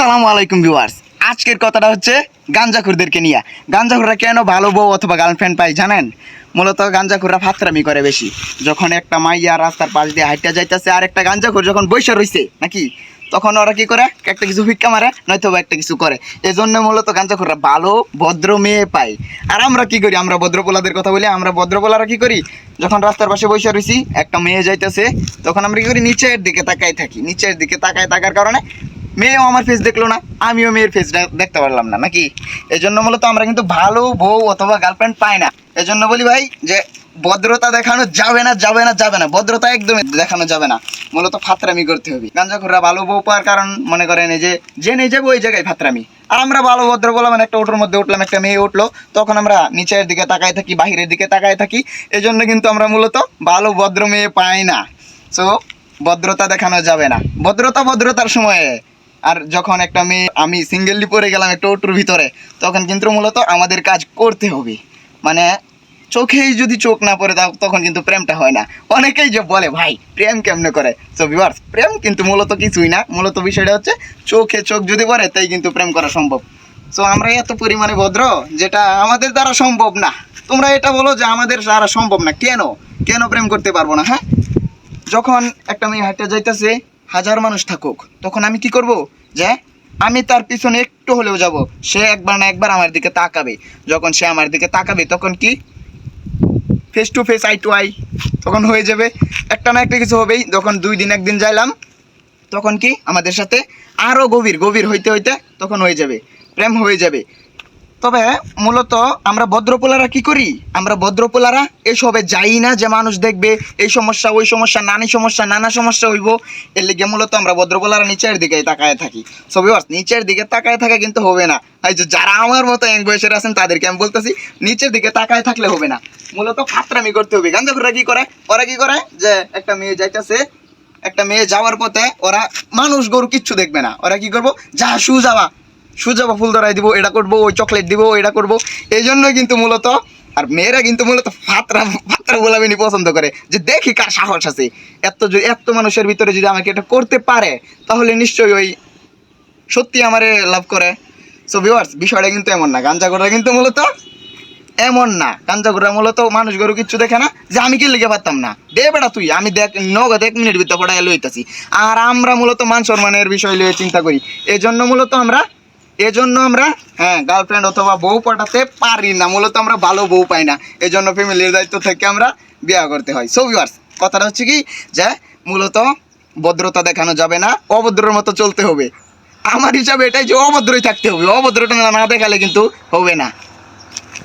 আসসালামু আলাইকুম ভিউয়ার্স। আজকের কথাটা হচ্ছে গাঞ্জাখুরদেরকে নিয়ে। গাঞ্জাখুররা কেন ভালো বউ অথবা গার্লফ্রেন্ড পায় জানেন? মূলত গাঞ্জাখুররা ফাতরামি করে বেশি। যখন একটা মাইয়া রাস্তার পাশ দিয়ে হাইটা যাইতেছে আর একটা গাঞ্জাখুর যখন বৈশা রইছে, নাকি? তখন ওরা কি করে? একটা কিছু ভিক্ষা মারে নয়তো একটা কিছু করে। এই জন্য মূলত গাঞ্জাখুররা ভালো, ভদ্র মেয়ে পায়। আর আমরা কি করি? আমরা ভদ্রপোলাদের কথা বলি, আমরা ভদ্রপোলারা কি করি? যখন রাস্তার পাশে বসে রইছি, একটা মেয়ে যাইতেছে, তখন আমরা কি করি? নিচের দিকে তাকাই থাকি। নিচের দিকে তাকায় থাকার কারণে মেয়েও আমার ফেস দেখল না, আমিও মেয়ের ফেস দেখতে পারলাম না, নাকি? এই জন্য মূলত আমরা কিন্তু ভালো বউ অথবা গার্লফ্রেন্ড পাই না। এই জন্য বলি ভাই যে ভদ্রতা দেখানো যাবে না যাবে না যাবে না। ভদ্রতা একদমই দেখানো যাবে না। মূলত ফাতরামি করতে হবে। গাঞ্জাখুররা ভালো বউ পাওয়ার কারণ মনে করেন যে যে নিয়ে যাব ওই জায়গায় ফাতরামি। আর আমরা ভালো, ভদ্র বললাম একটা ওটোর মধ্যে উঠলাম, একটা মেয়ে উঠল, তখন আমরা নিচের দিকে তাকায় থাকি, বাহিরের দিকে তাকায় থাকি। এই জন্য কিন্তু আমরা মূলত ভালো, ভদ্র মেয়ে পাই না। সো ভদ্রতা দেখানো যাবে না। ভদ্রতা ভদ্রতার সময়ে আর যখন একটা মেয়ে, আমি সিঙ্গেললি পরে গেলাম একটা অটোর ভিতরে, তখন কিন্তু মূলত আমাদের কাজ করতে হবে। মানে চোখেই যদি চোখ না পড়ে তখন কিন্তু প্রেমটা হয় না। অনেকেই যে বলে, ভাই, প্রেম কেমনে করে? সো ভিউয়ার্স প্রেম কিন্তু মূলত কিছুই না। মূলত বিষয়টা হচ্ছে, চোখে চোখ যদি পড়ে, তাই কিন্তু প্রেম করা সম্ভব। সো আমরা এত পরিমাণে ভদ্র, যেটা আমাদের দ্বারা সম্ভব না। তোমরা এটা বলো যে আমাদের দ্বারা সম্ভব না। কেন? কেন প্রেম করতে পারব না হ্যাঁ? যখন একটা মেয়ে হাঁটতে যাইতেছে হাজার মানুষ থাকুক, তখন আমি কি করব? যে আমি তার পিছনে একটু হলেও যাব। সে একবার না একবার আমার দিকে তাকাবে। যখন সে আমার দিকে তাকাবে, তখন কি? Face to face eye to eye তখন হয়ে যাবে। একটা না একটা কিছু হবেই। যখন দুই দিন একদিন যাইলাম, তখন কি? আমাদের সাথে আরও গভীর গভীর হইতে হইতে তখন হয়ে যাবে। প্রেম হয়ে যাবে। তবে মূলত আমরা ভদ্রপোলারা কি করি? আমরা ভদ্রপোলারা এসবে যাই না যে মানুষ দেখবে এই সমস্যা, ওই সমস্যা, নানি সমস্যা, নানা সমস্যা হইব। এর লিগে মূলত আমরা ভদ্রপোলারা নিচের দিকে তাকায় থাকি। সবই নিচের দিকে তাকায় থাকা কিন্তু হবে না। এই যে যারা আমার মতো এক বয়সের আছেন, তাদেরকে আমি বলতেছি, নিচের দিকে তাকায় থাকলে হবে না। মূলত ফাতরামি করতে হবে। গাঞ্জাখুররা কি করে? ওরা কি করে? যে একটা মেয়ে যাইতেছে, একটা মেয়ে যাওয়ার পথে ওরা মানুষ গরু কিচ্ছু দেখবে না। ওরা কি করব? যা শু যাওয়া। সুজা বা ফুল ধরাই দিব, এটা করব, ওই চকলেট দিব, এটা করব। এই জন্য কিন্তু মূলত, আর মেয়েরা কিন্তু মূলত ফাতরা ফাতরা গোলামিনি পছন্দ করে। যে দেখি কার সাহস আছে। এত যদি এত মানুষের ভিতরে যদি আমাকে এটা করতে পারে, তাহলে নিশ্চয়ই ওই সত্যি আমারে লাভ করে। সো ভিউয়ার্স বিষয়টা কিন্তু এমন না। গাঞ্জা করা কিন্তু মূলত এমন না। গাঞ্জা করা মূলত মানুষ গরু কিচ্ছু দেখে না, যে আমি কি লিখে পারতাম না। দে বেটা তুই, আমি দেখ, নগদ এক মিনিট ভিতরে পড়ায় লইতেছি। আর আমরা মূলত মান সম্মানের বিষয় লইয়ে চিন্তা করি। এই জন্য মূলত আমরা এজন্য আমরা হ্যাঁ গার্লফ্রেন্ড অথবা বউ পাঠাতে পারি না, মূলত আমরা ভালো বউ পাই না। এজন্য জন্য ফ্যামিলির দায়িত্ব থেকে আমরা বিয়া করতে হয়। সো ভিউয়ার্স কথাটা হচ্ছে কি? যে মূলত ভদ্রতা দেখানো যাবে না, অভদ্রর মতো চলতে হবে। আমার হিসাবে এটাই যে অভদ্রই থাকতে হবে, অভদ্রটা না দেখালে কিন্তু হবে না।